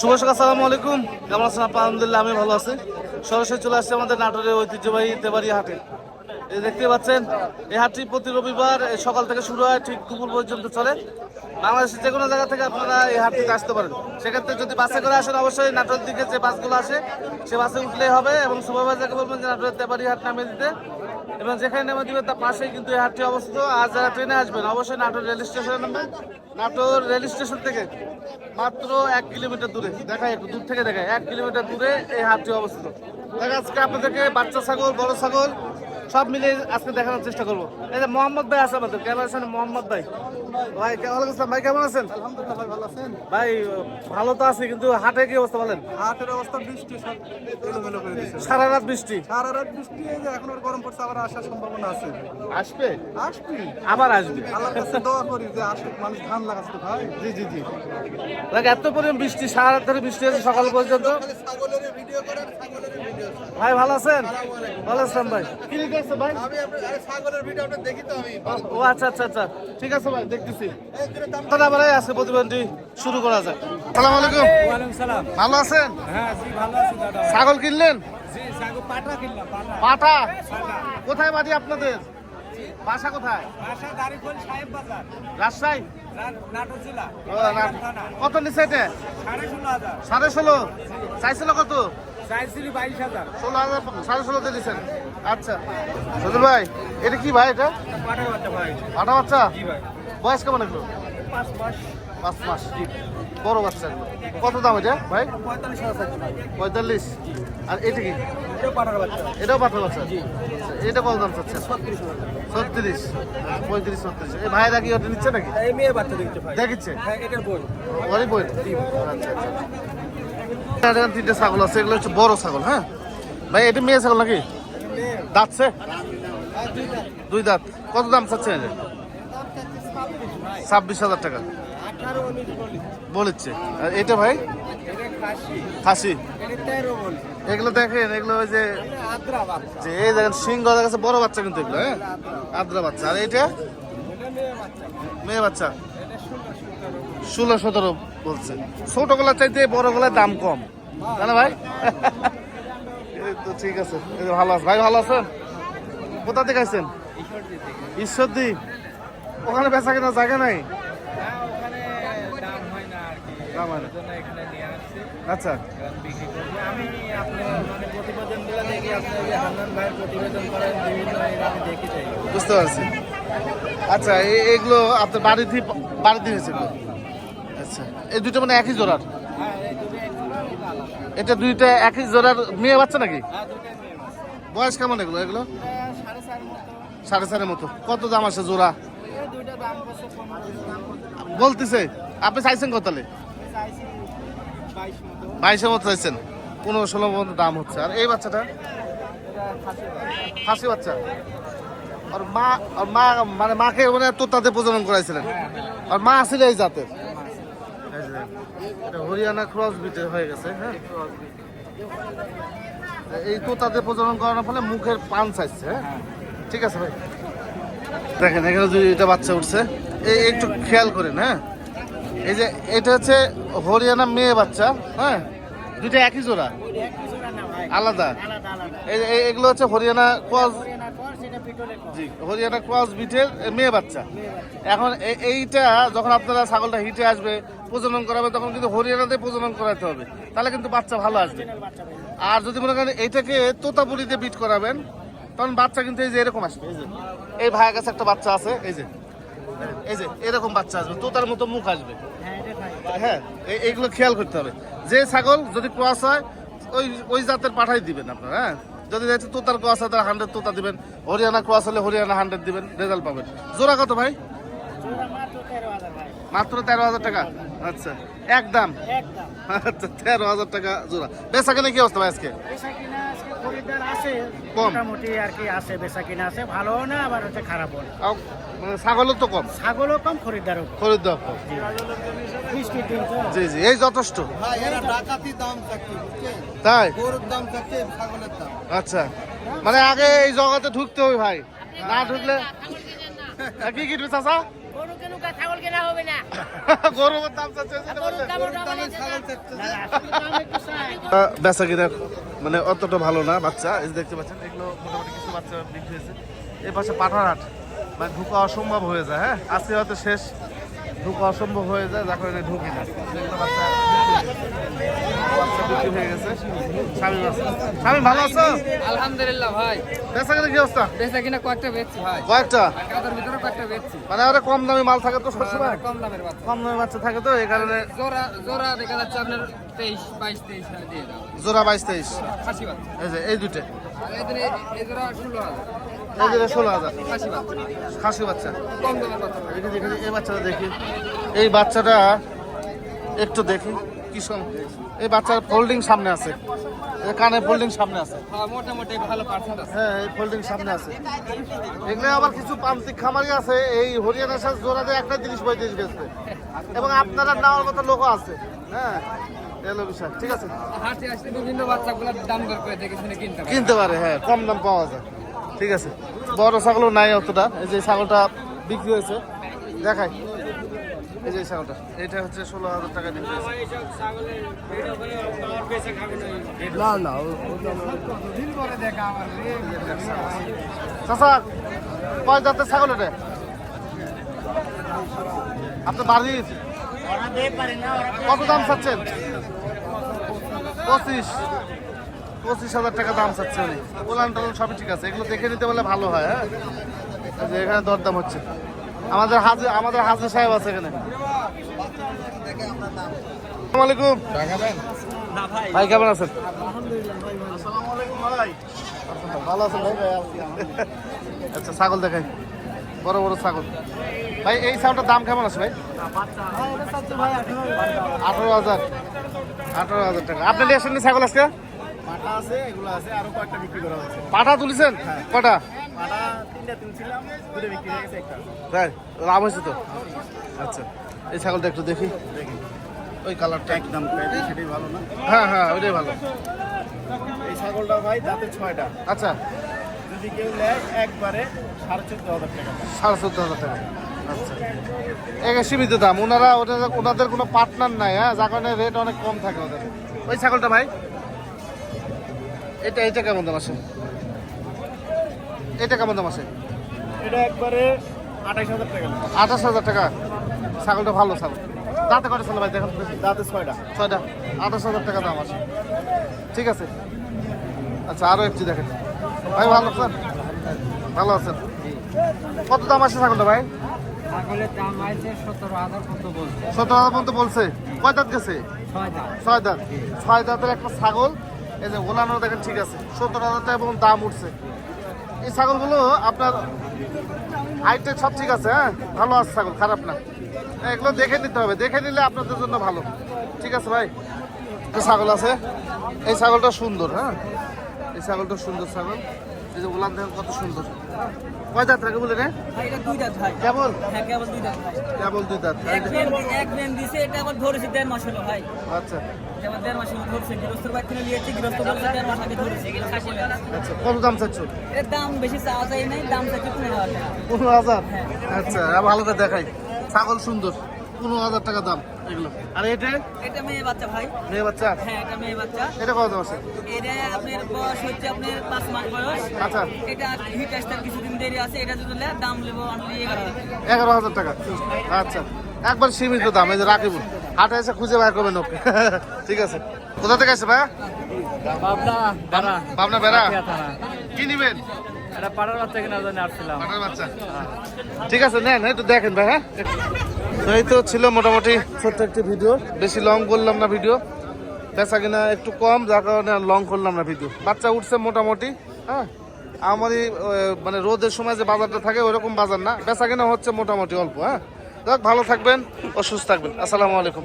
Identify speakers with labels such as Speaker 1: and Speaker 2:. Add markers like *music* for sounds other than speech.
Speaker 1: শুভ সকাল সালামু আলাইকুম। কেমন আছেন আপা? আলহামদুলিল্লাহ, আমি ভালো আছি। সরাসরি চলে আসছে আমাদের নাটোরের ঐতিহ্যবাহী তেবাড়ি হাটে। দেখতে পাচ্ছেন, এই হাটটি প্রতি রবিবার সকাল থেকে শুরু হয়, ঠিক দুপুর পর্যন্ত চলে। বাংলাদেশের যে কোনো জায়গা থেকে আপনারা এই হাটটিতে আসতে পারেন। সেক্ষেত্রে যদি বাসে করে আসেন, অবশ্যই নাটোরের দিকে যে বাসগুলো আসে, সে বাসে উঠলেই হবে এবং সুপারভাইজারকে বলবেন যে, নাটোরের তেবাড়ি হাট নামিয়ে দিতে। এবং যেখানে নেমে দিবে তার পাশেই কিন্তু এই হাটটি অবস্থিত। আর যারা ট্রেনে আসবেন, অবশ্যই নাটোর রেল স্টেশনে নামবেন। নাটোর রেল স্টেশন থেকে মাত্র এক কিলোমিটার দূরে দেখায় একটু দূর থেকে দেখায় এক কিলোমিটার দূরে এই হাটটি অবস্থিত। দেখা, আজকে আপনাদেরকে বাচ্চা ছাগল, বড় ছাগল সব মিলে আজকে দেখানোর চেষ্টা করব। এই যে মোহাম্মদ ভাই আছে আমাদের ক্যামেরার সামনে মোহাম্মদ ভাই? ভাই ওয়ালাইকুম আসসালাম ভাই কেমন আছেন?
Speaker 2: আলহামদুলিল্লাহ ভাই ভালো আছেন?
Speaker 1: ভাই ভালো তো আছি কিন্তু হাটে কি অবস্থা বলেন?
Speaker 2: হাটের অবস্থা বৃষ্টি সব এলোমেলো করে দিয়েছে
Speaker 1: সারা রাত বৃষ্টি?
Speaker 2: সারা রাত বৃষ্টি এই যে এখন আর গরম পড়ছে আবার আসার সম্ভাবনা আছে।
Speaker 1: আসবে?
Speaker 2: আসবে।
Speaker 1: আবার আসবে?
Speaker 2: আল্লাহর কাছে দোয়া করি যে আসুক মানুষ ধান লাগাচ্ছে ভাই।
Speaker 1: জি জি জি। দেখ এত পরিমাণ বৃষ্টি সারা রাত ধরে বৃষ্টি হয়েছে সকাল পর্যন্ত।
Speaker 2: ছাগলের ভিডিও করেন ছাগলের ভিডিও
Speaker 1: ভাই ভালো আছেন? ভালো আছেন ভাই। কি লিখেছে ভাই?
Speaker 2: আমি আরে ছাগলের ভিডিও আপনি দেখি তো আমি
Speaker 1: ও আচ্ছা আচ্ছা আচ্ছা। ঠিক আছে ভাই দেখতেছি। তাহলে আবার আজকে প্রতিবেদনটি শুরু করা যায় সালাম আলাইকুম।
Speaker 3: ওয়ালাইকুম সালাম।
Speaker 1: ভালো আছেন?
Speaker 3: হ্যাঁ জি ভালো আছি দাদা
Speaker 1: ছাগল কিনলেন?
Speaker 3: জি সাগু পাটা কিনলাম পাটা
Speaker 1: পাটা কোথায় বাড়ি আপনাদের? বাসা কোথায়?
Speaker 3: বাসা দাঁড়িখোল সাহেব বাজার।
Speaker 1: রাজশাহী?
Speaker 3: নাটোর জেলা।
Speaker 1: কত নিচ্ছে এটা?
Speaker 3: সাড়ে ষোলো
Speaker 1: চাইছিল কত?
Speaker 3: চাইছিলি বাইশ হাজার।
Speaker 1: ষোলো হাজার সাড়ে ষোলোতে দিচ্ছেন। আচ্ছা। সজল ভাই এটা কি ভাই এটা?
Speaker 3: পাটার বাচ্চা ভাই।
Speaker 1: পাটা বাচ্চা?
Speaker 3: জি ভাই।
Speaker 1: বয়স কেমন এগুলো?
Speaker 3: পাঁচ মাস।
Speaker 1: পাঁচ মাস। বড় বাচ্চা কত দাম এটা ভাই?
Speaker 3: পঁয়তাল্লিশ
Speaker 1: আর এটা কি?
Speaker 3: এটাও পাটার বাচ্চা।
Speaker 1: এটাও এটা কত দাম চাচ্ছেন?
Speaker 3: ছত্রিশ
Speaker 1: পঁয়ত্রিশ ছত্রিশ। এই ভাইরা কি ওটা নিচ্ছে নাকি? দেখিচ্ছে?
Speaker 3: হ্যাঁ
Speaker 1: ওরই বই? আচ্ছা আচ্ছা। এখানে তিনটে ছাগল আছে, এগুলো হচ্ছে বড় ছাগল হ্যাঁ? ভাই, এটা মেয়ে ছাগল নাকি? দাঁতছে দুই দাঁত। কত দাম চাচ্ছেন ছাব্বিশ হাজার টাকা। বলেছে। আর এটা ভাই?
Speaker 3: খাসি।
Speaker 1: এগুলো দেখেন, এগুলো ওই যে যে এই দেখেন, সিংহ যাচ্ছে, বড় বাচ্চা কিন্তু এগুলো হ্যাঁ? আদ্রা বাচ্চা। আর এটা?
Speaker 3: মেয়ে বাচ্চা। ষোলো সতেরো
Speaker 1: বলছে। ছোট গলার চাইতে বড় গলার দাম কম। ভাই? তো ঠিক আছে। ভালো আছে। ভাই ভালো ওখানে বেচা নাই? আচ্ছা। বুঝতে পারছি। আচ্ছা এগুলো আপনার বাড়িতে বাড়িতে হয়েছে আচ্ছা এই দুটো মানে একই জোড়ার?
Speaker 3: হ্যাঁ এটা
Speaker 1: দুইটা একই জোড়ার মেয়ে বাচ্চা নাকি?
Speaker 3: হ্যাঁ
Speaker 1: বয়স কেমন এগুলো? এগুলো?
Speaker 3: সাড়ে
Speaker 1: চারের মতো। কত দাম আছে জোড়া? বলতেছে আপনি চাইছেন কত তাহলে? বাইশের মতো চাইছেন। পনেরো ষোলো মতো দাম হচ্ছে। আর এই বাচ্চাটা?
Speaker 3: খাসি
Speaker 1: বাচ্চা। আর মা আর মা মানে মাকে মানে তোতাতে প্রজনন করাইছিলেন। আর মা আসলে এই জাতের। এটা হরিয়ানা ক্রস বিটের হয়ে গেছে হ্যাঁ? এই তোতাতে প্রজনন করানোর ফলে মুখের পান চাইছে হ্যাঁ? ঠিক আছে ভাই। দেখেন, এখানে দুইটা বাচ্চা উঠছে, এই একটু খেয়াল করেন হ্যাঁ? এই যে এটা হচ্ছে হরিয়ানা মেয়ে বাচ্চা হ্যাঁ? দুইটা একই জোড়া? আলাদা? এই এগুলো হচ্ছে হরিয়ানা ক্রস হরিয়ানা ক্রস বিটের মেয়ে বাচ্চা। এখন এইটা যখন আপনারা ছাগলটা হিটে আসবে প্রজনন করাবে তখন কিন্তু হরিয়ানাতে প্রজনন করাতে হবে। তাহলে কিন্তু বাচ্চা ভালো আসবে। আর যদি মনে করেন এইটাকে তোতাপুরিতে বিট করাবেন, তখন বাচ্চা কিন্তু এই যে এরকম আসবে। এই যে, এই ভাইয়ের কাছে একটা বাচ্চা আছে, এই যে এই যে, এরকম বাচ্চা আসবে, তোতার মতো মুখ আসবে।
Speaker 3: হ্যাঁ
Speaker 1: এইগুলো খেয়াল করতে হবে। যে ছাগল যদি ক্রস হয়, ওই ওই জাতের পাঠাই দিবেন আপনারা হ্যাঁ? যদি তোতার ক্রস হয়, তাহলে হান্ড্রেড তোতা দিবেন। হরিয়ানা ক্রস হলে হরিয়ানা হান্ড্রেড দিবেন, রেজাল্ট পাবেন। জোড়া কত ভাই?
Speaker 3: মাত্র তেরো হাজার
Speaker 1: টাকা? আচ্ছা একদম
Speaker 3: একদম
Speaker 1: আচ্ছা তেরো হাজার টাকা জোড়া। বেচা কেনে কি অবস্থা ভাই আজকে? কম।
Speaker 3: মোটামুটি আর কি আছে বেচা কিনা আছে। ভালোও না আবার হচ্ছে খারাপও না।
Speaker 1: মানে ছাগলও তো কম?
Speaker 3: ছাগলও কম খরিদ্দারও
Speaker 1: খরিদ্দার জি জি এই যথেষ্ট। তাই?
Speaker 2: গরুর দাম চাচ্ছে ছাগলের দাম।
Speaker 1: আচ্ছা মানে আগে এই জগতে ঢুকতে হবে ভাই। না ঢুকলে কি কিনবে চাচা?
Speaker 4: গরু কেন ছাগল কেনা হবে না। *laughs*
Speaker 1: গরুর দাম। বেচা কিনা মানে অতটা ভালো না বাচ্চা এই দেখতে পাচ্ছেন এগুলো মোটামুটি কিছু বাচ্চা বিক্রি হয়েছে। এই পাশে পাঠার হাট মানে ঢুকা অসম্ভব হয়ে যায় হ্যাঁ? আজকে হয়তো শেষ ঢুকা অসম্ভব হয়ে যায় যার কারণে ঢুকি না। বাচ্চা হয়ে স্বামী ভালো আছো?
Speaker 3: আলহামদুলিল্লাহ ভাই।
Speaker 1: বেচা কিনা কি অবস্থা?
Speaker 3: বেচা কিনা কয়েকটা বেচছি ভাই।
Speaker 1: কয়েকটা?
Speaker 3: কাতার ভিতরে কয়েকটা বেচছি।
Speaker 1: মানে কম দামি মাল থাকে তো সবসময়?
Speaker 3: কম দামের বাচ্চা।
Speaker 1: কম বাচ্চা থাকে তো এই কারণে
Speaker 3: জোড়া জোড়া দেখা যাচ্ছে আপনার তেইশ বাইশ তেইশ হাজার দিয়ে দাও।
Speaker 1: জোড়া বাইশ তেইশ। এই যে এই দুটো
Speaker 3: এই- এই জোড়া ষোলো হাজার।
Speaker 1: ষোলো হাজার।
Speaker 3: খাসি বাচ্চা।
Speaker 1: এই বাচ্চাটা দেখি। এই বাচ্চাটা একটু দেখি। কি এই বাচ্চার ফোল্ডিং সামনে আছে। কানে ফোল্ডিং সামনে আছে।
Speaker 3: হ্যাঁ মোটামুটি ভালো
Speaker 1: হ্যাঁ এই ফোল্ডিং সামনে আছে। এগুলো আবার কিছু প্রান্তিক খামারি আছে এই হরিয়ানার সাথে জোড়া দিয়ে একটা তিরিশ পঁয়ত্রিশ বেচতে এবং আপনারা নেওয়ার মতো লোকও আছে। হ্যাঁ ঠিক আছে?
Speaker 3: বিভিন্ন বাচ্চাগুলোর দাম দর করে দেখে শুনে কিনতে পারে।
Speaker 1: কিনতে পারে হ্যাঁ কম দাম পাওয়া যায়। ঠিক আছে? বড় ছাগলও নাই অতটা এই যে ছাগলটা বিক্রি হয়েছে। দেখাই। এই যে ছাগলটা, এটা হচ্ছে ষোলো হাজার টাকা হয়েছে
Speaker 3: না না দিন
Speaker 1: চাচা, কয় জাতের ছাগল এটা? আপনার বাড়ির কত দাম চাচ্ছেন? পঁচিশ। পঁচিশ হাজার টাকা দাম চাচ্ছে উনি। ওলান টোলান সবই ঠিক আছে, এগুলো দেখে নিতে পারলে ভালো হয় হ্যাঁ? এখানে দরদাম হচ্ছে। আমাদের হাজি আমাদের হাজি সাহেব আছে এখানে। আসসালামু আলাইকুম ভাই কেমন আছেন? ভালো আছেন ভাই? আচ্ছা ছাগল দেখাই। বড় বড় ছাগল। ভাই এই ছাগলটার দাম কেমন আছে ভাই? আঠারো হাজার। আঠারো হাজার টাকা। আপনি নিয়ে আসেননি ছাগল আজকে?
Speaker 2: পাটা আছে এগুলো আছে আরও কয়েকটা বিক্রি করা হয়েছে।
Speaker 1: পাঠা তুলেছেন? কটা?
Speaker 2: পাটা তিনটা তুলছিলাম দুটো বিক্রি হয়ে গেছে একটা।
Speaker 1: তাই লাভ হয়েছে তো? আচ্ছা এই ছাগলটা একটু দেখি। ওই কালারটা।
Speaker 2: একদম সেটাই ভালো না?
Speaker 1: হ্যাঁ হ্যাঁ ওইটাই ভালো।
Speaker 2: এই ছাগলটা ভাই দাঁতে ছয়টা।
Speaker 1: আচ্ছা।
Speaker 2: যদি কেউ নেয় একবারে সাড়ে চোদ্দ হাজার টাকা।
Speaker 1: সাড়ে চোদ্দ হাজার টাকা। আচ্ছা। একে সীমিত দাম। ওনারা ওটা ওনাদের কোনো পার্টনার নাই হ্যাঁ? যার কারণে রেট অনেক কম থাকে ওদের। ওই ছাগলটা ভাই? এটা এটা কেমন দাম আছে? এটা কেমন দাম আছে?
Speaker 2: এটা একবারে আঠাইশ হাজার টাকা।
Speaker 1: আঠাশ হাজার টাকা। ছাগলটা ভালো ছাগল। দাঁতে কটা ছিল ভাই? দেখেন
Speaker 2: দাঁতে ছয়টা।
Speaker 1: ছয়টা। আঠাশ হাজার টাকা দাম আছে। ঠিক আছে। আচ্ছা আরও একটি দেখেন। ভাই ভালো আছেন? ভালো আছেন? কত দাম আছে ছাগলটা ভাই?
Speaker 3: সতেরো হাজার কত বলছে।
Speaker 1: সতেরো হাজার পর্যন্ত বলছে। কয় দাঁত গেছে?
Speaker 3: ছয়
Speaker 1: ছয় দাঁত। ছয় দাঁতের একটা ছাগল। এই যে ওলানো দেখেন ঠিক আছে। সত্তর হাজার টাকা এবং দাম উঠছে। এই ছাগলগুলো আপনার হাইটে সব ঠিক আছে হ্যাঁ? ভালো আছে ছাগল খারাপ না। এগুলো দেখে নিতে হবে দেখে নিলে আপনাদের জন্য ভালো। ঠিক আছে ভাই? ছাগল আছে। এই ছাগলটা সুন্দর হ্যাঁ? এই ছাগলটা সুন্দর ছাগল। এই যে ওলান দেখেন কত সুন্দর। কয় দাঁত রাখে বলে রে?
Speaker 5: দাঁত
Speaker 1: কেবল?
Speaker 5: হ্যাঁ কেবল দুই দাঁত
Speaker 1: কেবল দুই দাঁত।
Speaker 5: এক দিছে এটা আবার ধরেছে দেড় মাস হলো ভাই।
Speaker 1: আচ্ছা। আচ্ছা কত দাম চাচ্ছ?
Speaker 5: দাম বেশি চাওয়া যায় নাই দাম চাইছে পনেরো হাজার
Speaker 1: হাজার? আচ্ছা ভালো করে দেখাই। ছাগল সুন্দর পনেরো হাজার টাকা দাম এগুলো। আর এটা?
Speaker 5: এটা মেয়ে বাচ্চা ভাই।
Speaker 1: মেয়ে বাচ্চা?
Speaker 5: হ্যাঁ এটা মেয়ে বাচ্চা।
Speaker 1: এটা কত আছে?
Speaker 5: এটা আপনার বয়স হচ্ছে আপনার পাঁচ মাস বয়স।
Speaker 1: আচ্ছা।
Speaker 5: এটা হিট আসতে কিছুদিন দেরি আছে এটা যদি দাম নেব অনলি। এগারো হাজার। টাকা।
Speaker 1: আচ্ছা একবার সীমিত দাম এই যে রাখিব হাটে এসে খুঁজে বের করবেন ওকে। ঠিক আছে। কোথা থেকে আসছে ভাই? পাবনা বেড়া। কি নিবেন?
Speaker 3: এটা বাচ্চা কিনা জন্য আসছিলাম।
Speaker 1: পাটার বাচ্চা। ঠিক আছে নেন একটু দেখেন ভাই হ্যাঁ? তো এই তো ছিল মোটামুটি ছোট্ট একটি ভিডিও। বেশি লং করলাম না ভিডিও বেচা কিনা একটু কম যার কারণে লং করলাম না ভিডিও বাচ্চা উঠছে মোটামুটি হ্যাঁ? আমারই মানে রোদের সময় যে বাজারটা থাকে ওরকম বাজার না। বেচা কিনা হচ্ছে মোটামুটি অল্প হ্যাঁ? যাক ভালো থাকবেন অসুস্থ সুস্থ থাকবেন। আসসালামু আলাইকুম।